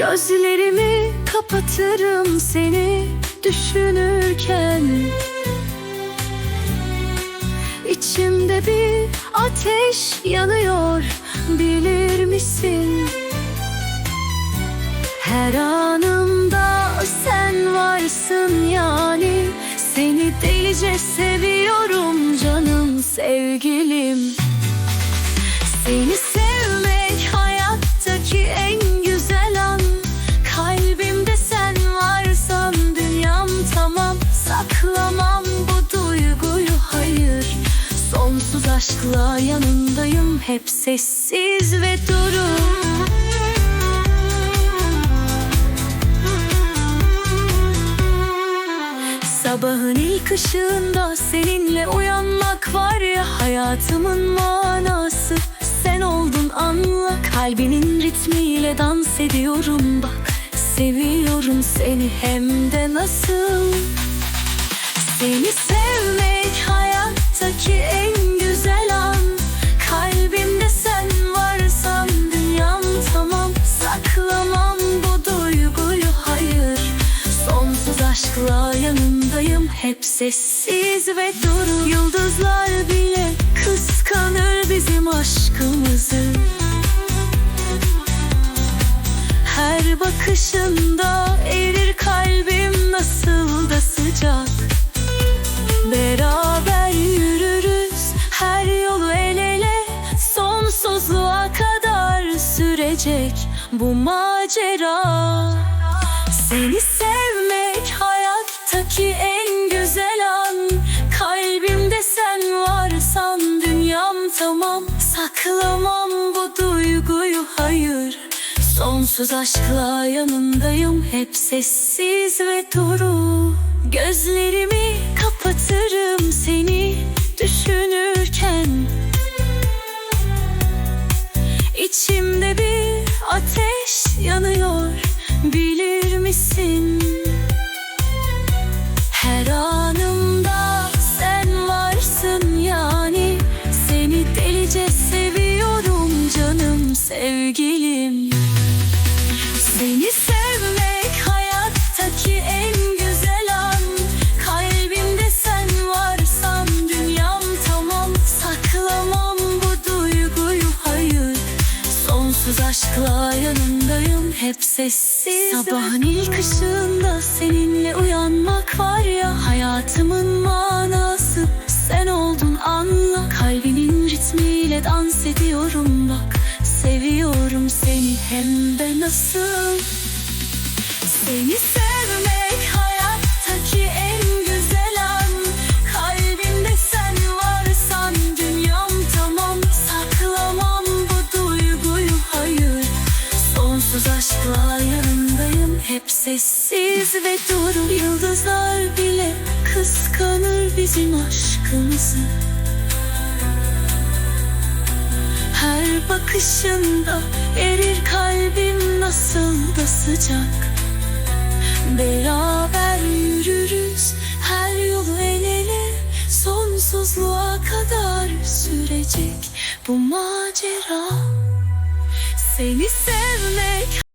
Gözlerimi kapatırım seni düşünürken İçimde bir ateş yanıyor bilir misin? Her anımda sen varsın yani Seni delice seviyorum aşkla yanındayım hep sessiz ve duru Sabahın ilk ışığında seninle uyanmak var ya hayatımın manası. Sen oldun anla kalbinin ritmiyle dans ediyorum. Bak Seviyorum seni hem de nasıl? Seni sevmek hep sessiz ve duru Yıldızlar bile kıskanır bizim aşkımızı. Her bakışında erir kalbim nasıl da sıcak. Beraber yürürüz her yolu el ele. Sonsuzluğa kadar sürecek bu macera. Seni tamam Saklamam bu duyguyu hayır. Sonsuz aşkla yanındayım hep sessiz ve duru. Gözlerimi kapatırım seni aşkla yanındayım hep sessiz. Sabahın ilk ışığında seninle uyanmak var ya. Hayatımın manası sen oldun anla. Kalbinin ritmiyle dans ediyorum bak. Seviyorum seni hem de nasıl? Seni sevmek hep sessiz ve duru Yıldızlar bile kıskanır bizim aşkımızı. Her bakışında erir kalbim nasıl da sıcak. Beraber yürürüz her yolu el ele Sonsuzluğa kadar sürecek bu macera. Seni sevmek